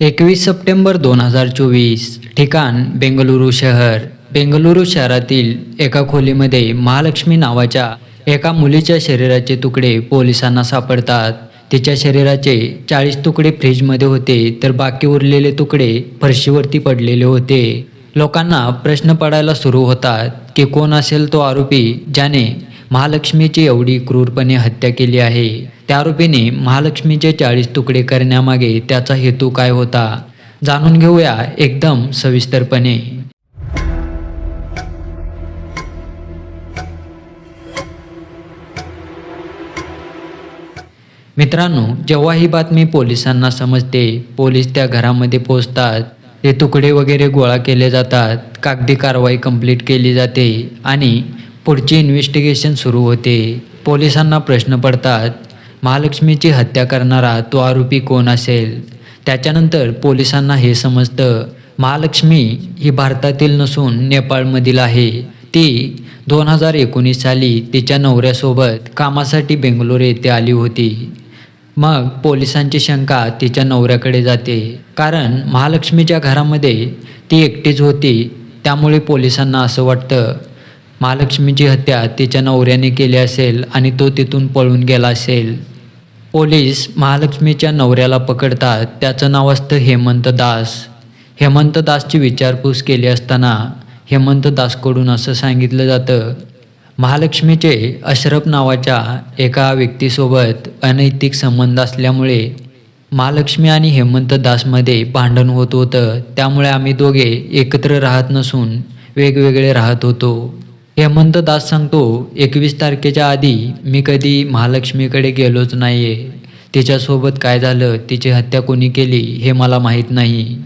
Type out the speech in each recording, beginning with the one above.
एकवीस सप्टेंबर दोन हजार चोवीस. ठिकाण बेंगलुरू शहर. बेंगलुरू शहरातील एका खोलीमध्ये महालक्ष्मी नावाच्या एका मुलीच्या शरीराचे तुकडे पोलिसांना सापडतात. तिच्या शरीराचे चाळीस तुकडे फ्रीजमध्ये होते तर बाकी उरलेले तुकडे फरशीवरती पडलेले होते. लोकांना प्रश्न पडायला सुरू होतात की कोण असेल तो आरोपी ज्याने महालक्ष्मीची एवढी क्रूरपणे हत्या केली आहे. त्या रूपीने महालक्ष्मीचे चाळीस तुकडे करण्यामागे त्याचा हेतू काय होता? जाणून घेऊया एकदम सविस्तरपणे. मित्रांनो जेव्हा ही बातमी पोलिसांना समजते पोलीस त्या घरामध्ये पोहोचतात. ते तुकडे वगैरे गोळा केले जातात. कागदी कारवाई कंप्लीट केली जाते आणि पुढची इन्व्हेस्टिगेशन सुरू होते. पोलिसांना प्रश्न पडतात महालक्ष्मीची हत्या करणारा तो आरोपी कोण असेल? त्याच्यानंतर पोलिसांना हे समजतं महालक्ष्मी ही भारतातील नसून नेपाळमधील आहे. ती दोन हजार एकोणीस साली तिच्या नवऱ्यासोबत कामासाठी बेंगलोर येथे आली होती. मग पोलिसांची शंका तिच्या नवऱ्याकडे जाते. कारण महालक्ष्मीच्या घरामध्ये ती एकटीच होती त्यामुळे पोलिसांना असं वाटतं महालक्ष्मीची हत्या तिच्या नवऱ्याने केली असेल आणि तो तिथून पळून गेला असेल. पोलीस महालक्ष्मीच्या नवऱ्याला पकडतात. त्याचं नाव असतं हेमंत दास. हेमंत दासची विचारपूस केली असताना हेमंत दासकडून असं सांगितलं जातं महालक्ष्मीचे अशरफ नावाच्या एका व्यक्तीसोबत अनैतिक संबंध असल्यामुळे महालक्ष्मी आणि हेमंत दासमध्ये भांडण होत होतं. त्यामुळे आम्ही दोघे एकत्र राहत नसून वेगवेगळे राहत होतो. हेमंत दास सांगतो एकवीस तारखेच्या आधी मी कधी महालक्ष्मीकडे गेलोच नाही आहे तिच्यासोबत काय झालं तिची हत्या कोणी केली हे मला माहीत नाही.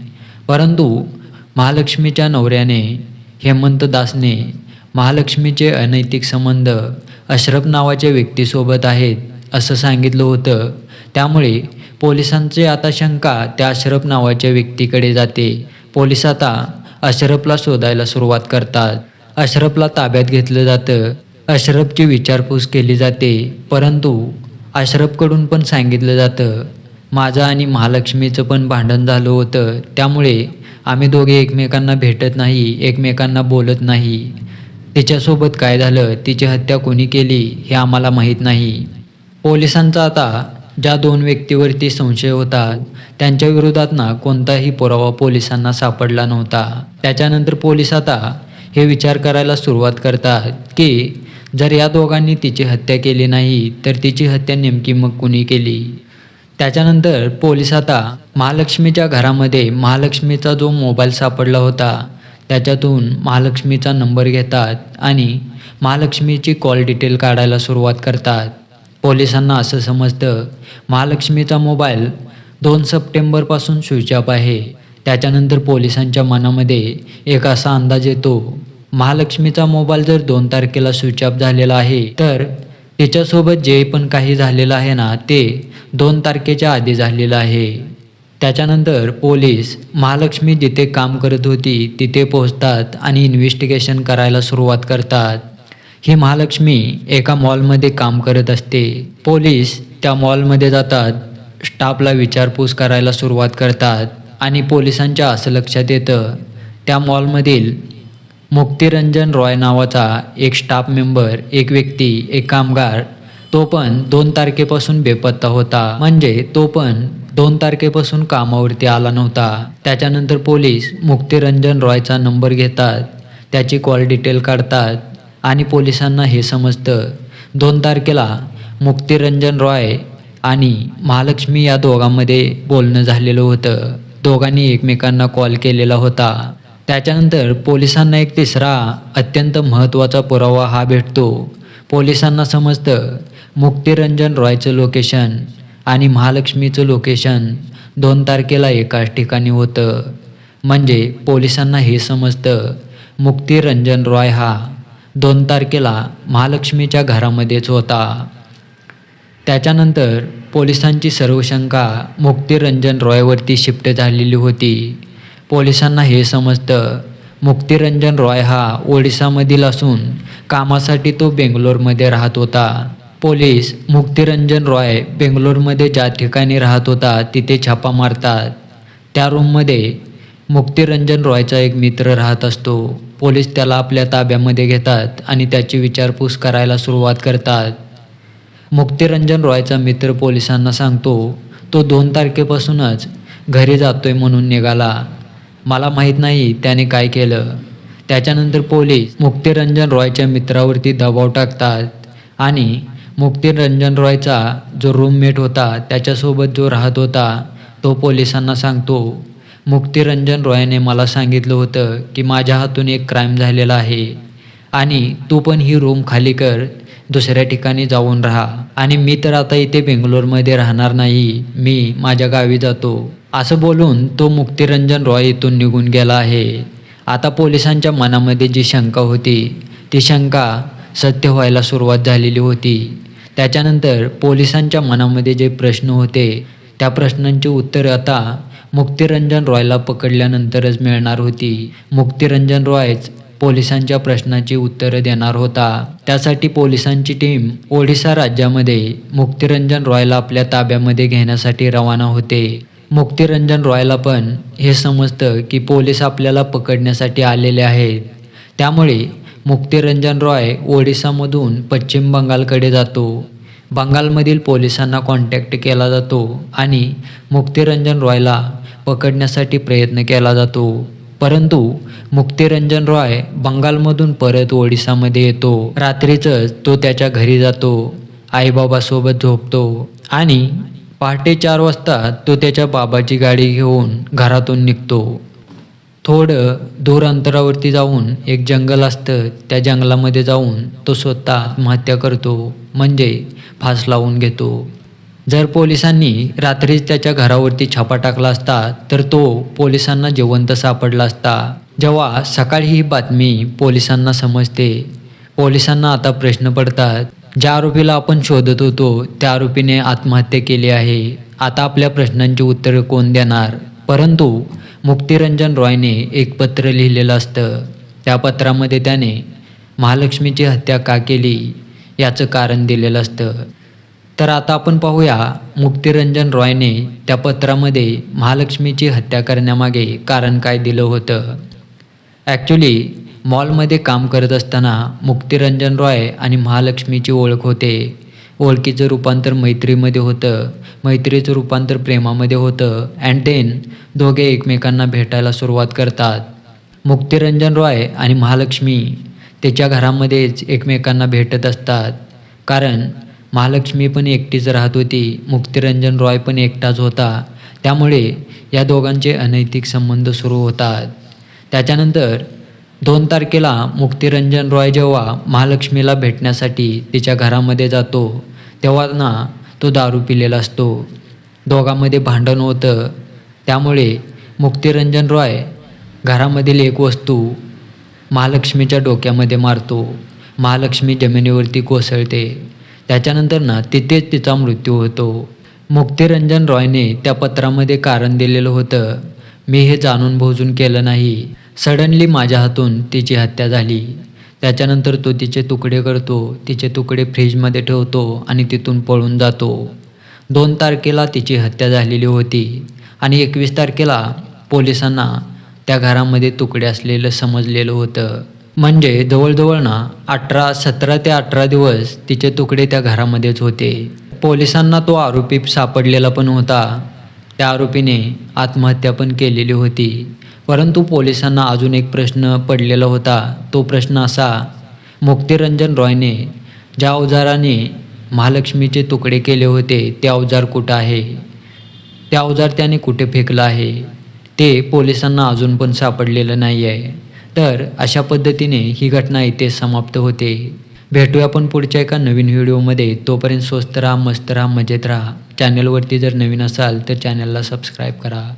परंतु महालक्ष्मीच्या नवऱ्याने हेमंत दासने महालक्ष्मीचे अनैतिक संबंध अशरफ नावाच्या व्यक्तीसोबत आहेत असं सांगितलं होतं. त्यामुळे पोलिसांचे आता शंका त्या अशरफ नावाच्या व्यक्तीकडे जाते. पोलीस आता अशरफला शोधायला सुरुवात करतात. अशरफला ताब्यात घेतलं जातं. अशरफची विचारपूस केली जाते परंतु अशरफकडून पण सांगितलं जातं. माझं आणि महालक्ष्मीचं पण भांडण झालं होतं. त्यामुळे आम्ही दोघे एकमेकांना भेटत नाही एकमेकांना बोलत नाही. तिच्यासोबत काय झालं तिची हत्या कोणी केली हे आम्हाला माहीत नाही. पोलिसांचा आता ज्या दोन व्यक्तीवरती संशय होता त्यांच्या विरोधात ना कोणताही पुरावा पोलिसांना सापडला नव्हता. त्याच्यानंतर पोलीस आता हे विचार करायला सुरुवात करतात की जर या दोघांनी तिची हत्या केली नाही तर तिची हत्या नेमकी मग कुणी केली? त्याच्यानंतर पोलीस आता महालक्ष्मीच्या घरामध्ये महालक्ष्मीचा जो मोबाईल सापडला होता त्याच्यातून महालक्ष्मीचा नंबर घेतात आणि महालक्ष्मीची कॉल डिटेल काढायला सुरुवात करतात. पोलिसांना असं समजतं महालक्ष्मीचा मोबाईल दोन सप्टेंबरपासून स्विच ऑफ आहे. त्याच्यानंतर पोलिसांच्या मनामध्ये एक असा अंदाज येतो महालक्ष्मीचा मोबाईल जर दोन तारखेला स्विच ऑफ झालेला आहे तर तिच्यासोबत जे पण काही झालेलं आहे ना ते दोन तारखेच्या आधी झालेलं आहे. त्याच्यानंतर पोलीस महालक्ष्मी जिथे काम करत होती तिथे पोहोचतात आणि इन्व्हेस्टिगेशन करायला सुरुवात करतात. ही महालक्ष्मी एका मॉलमध्ये काम करत असते. पोलीस त्या मॉलमध्ये जातात स्टाफला विचारपूस करायला सुरुवात करतात आणि पोलिसांच्या असं लक्षात येतं. त्या मॉलमधील मुक्तिरंजन रॉय नावाचा एक स्टाफ मेंबर एक व्यक्ती एक कामगार तो पण दोन तारखेपासून बेपत्ता होता. म्हणजे तो पण दोन तारखेपासून कामावरती आला नव्हता. त्याच्यानंतर पोलीस मुक्तिरंजन रॉयचा नंबर घेतात त्याची कॉल डिटेल काढतात आणि पोलिसांना हे समजतं. दोन तारखेला मुक्तिरंजन रॉय आणि महालक्ष्मी या दोघांमध्ये बोलणं झालेलं होतं. दोघांनी एकमेकांना कॉल केलेला होता. त्याच्यानंतर पोलिसांना एक तिसरा अत्यंत महत्त्वाचा पुरावा हा भेटतो. पोलिसांना समजतं मुक्तिरंजन रॉयचं लोकेशन आणि महालक्ष्मीचं लोकेशन दोन तारखेला एकाच ठिकाणी होतं. म्हणजे पोलिसांना हे समजतं मुक्तिरंजन रॉय हा दोन तारखेला महालक्ष्मीच्या घरामध्येच होता. त्याच्यानंतर पोलिसांची सर्व शंका मुक्तिरंजन रॉयवरती शिफ्ट झालेली होती. पोलिसांना हे समजतं. मुक्तिरंजन रॉय हा ओडिसामधील असून कामासाठी तो बेंगलोरमध्ये राहत होता. पोलीस मुक्तिरंजन रॉय बेंगलोरमध्ये ज्या ठिकाणी राहत होता तिथे छापा मारतात. त्या रूममध्ये मुक्तिरंजन रॉयचा एक मित्र राहत असतो. पोलीस त्याला आपल्या ताब्यामध्ये घेतात आणि त्याची विचारपूस करायला सुरुवात करतात. मुक्तिरंजन रॉयचा मित्र पोलिसांना सांगतो तो दोन तारखेपासूनच घरी जातोय म्हणून निघाला. मला माहीत नाही त्याने काय केलं. त्याच्यानंतर पोलीस मुक्तिरंजन रॉयच्या मित्रावरती दबाव टाकतात आणि मुक्तिरंजन रॉयचा जो रूममेट होता त्याच्यासोबत जो राहत होता तो पोलिसांना सांगतो मुक्तिरंजन रॉयने मला सांगितलं होतं की माझ्या हातून एक क्राईम झालेला आहे आणि तू पण ही रूम खाली कर दुसऱ्या ठिकाणी जाऊन राहा. आणि मी तर आता इथे बेंगलोरमध्ये राहणार नाही. मी माझ्या गावी जातो. असं बोलून तो मुक्तिरंजन रॉय इथून निघून गेला आहे. आता पोलिसांच्या मनामध्ये जी शंका होती ती शंका सत्य व्हायला सुरुवात झालेली होती. त्याच्यानंतर पोलिसांच्या मनामध्ये जे प्रश्न होते त्या प्रश्नांची उत्तर आता मुक्तिरंजन रॉयला पकडल्यानंतरच मिळणार होती. मुक्तिरंजन रॉयच पोलिसांच्या प्रश्नाची उत्तरं देणार होता. त्यासाठी पोलिसांची टीम ओडिसा राज्यामध्ये मुक्तिरंजन रॉयला आपल्या ताब्यामध्ये घेण्यासाठी रवाना होते. मुक्तिरंजन रॉयला पण हे समजतं की पोलीस आपल्याला पकडण्यासाठी आलेले आहेत. त्यामुळे मुक्तिरंजन रॉय ओडिसामधून पश्चिम बंगालकडे जातो. बंगालमधील पोलिसांना कॉन्टॅक्ट केला जातो आणि मुक्तिरंजन रॉयला पकडण्यासाठी प्रयत्न केला जातो. परंतु मुक्तिरंजन रॉय बंगालमधून परत ओडिसामध्ये येतो. रात्रीचंच तो त्याच्या घरी जातो. आईबाबासोबत झोपतो आणि पहाटे चार वाजता तो त्याच्या बाबाची गाडी घेऊन घरातून निघतो. थोडं दूर अंतरावरती जाऊन एक जंगल असतं. त्या जंगलामध्ये जाऊन तो स्वतः आत्महत्या करतो म्हणजे फास लावून घेतो. जर पोलिसांनी रात्रीच त्याच्या घरावरती छापा टाकला असता तर तो पोलिसांना जिवंत सापडला असता. जेव्हा सकाळी ही बातमी पोलिसांना समजते पोलिसांना आता प्रश्न पडतात ज्या आरोपीला आपण शोधत होतो त्या आरोपीने आत्महत्या केली आहे. आता आपल्या प्रश्नांची उत्तरं कोण देणार? परंतु मुक्तिरंजन रॉयने एक पत्र लिहिलेलं असतं. त्या पत्रामध्ये त्याने महालक्ष्मीची हत्या का केली याचं कारण दिलेलं असतं. तर आता आपण पाहूया मुक्तिरंजन रॉयने त्या पत्रामध्ये महालक्ष्मीची हत्या करण्यामागे कारण काय दिलं होतं. ॲक्च्युली मॉलमध्ये काम करत असताना मुक्तिरंजन रॉय आणि महालक्ष्मीची ओळख होते. ओळखीचं रूपांतर मैत्रीमध्ये होतं. मैत्रीचं रूपांतर प्रेमामध्ये होतं अँड देन दोघे एकमेकांना भेटायला सुरुवात करतात. मुक्तिरंजन रॉय आणि महालक्ष्मी त्याच्या घरामध्येच एकमेकांना भेटत असतात. कारण महालक्ष्मी पण एकटीच राहत होती मुक्तिरंजन रॉय पण एकटाच होता. त्यामुळे या दोघांचे अनैतिक संबंध सुरू होतात. त्याच्यानंतर दोन तारखेला मुक्तिरंजन रॉय जेव्हा महालक्ष्मीला भेटण्यासाठी तिच्या घरामध्ये जातो तेव्हा ना तो दारू पिलेला असतो. दोघांमध्ये भांडण होतं. त्यामुळे मुक्तिरंजन रॉय घरामधील एक वस्तू महालक्ष्मीच्या डोक्यामध्ये मारतो. महालक्ष्मी जमिनीवरती कोसळते. त्याच्यानंतर ना तिथेच तिचा मृत्यू होतो. मुक्तिरंजन रॉयने त्या पत्रामध्ये कारण दिलेलं होतं. मी हे जाणून भोजून केलं नाही. सडनली माझ्या हातून तिची हत्या झाली. त्याच्यानंतर तो तिचे तुकडे करतो तिचे तुकडे फ्रीजमध्ये ठेवतो आणि तिथून पळून जातो. दोन तारखेला तिची हत्या झालेली होती आणि एकवीस तारखेला पोलिसांना त्या घरामध्ये तुकडे असलेलं समजलेलं होतं. म्हणजे जवळजवळ ना अठरा सतरा ते अठरा दिवस तिचे तुकडे त्या घरामध्येच होते. पोलिसांना तो आरोपी सापडलेला पण होता. त्या आरोपीने आत्महत्या पण केलेली होती. परंतु पोलिसांना अजून एक प्रश्न पडलेला होता. तो प्रश्न असा मुक्तिरंजन रॉयने ज्या अवजाराने महालक्ष्मीचे तुकडे केले होते ते अवजार कुठं आहे? ते अवजार त्याने कुठे फेकलं आहे? ते पोलिसांना अजून पण सापडलेलं नाही आहे तर अशा पद्धतीने ही घटना इथे समाप्त होते. भेटूया आपण पुढच्या एका नवीन व्हिडिओमध्ये. तोपर्यंत स्वस्त राहा मस्त राहा मजेत राहा. चॅनलवरती जर नवीन असाल तर चॅनलला सबस्क्राईब करा.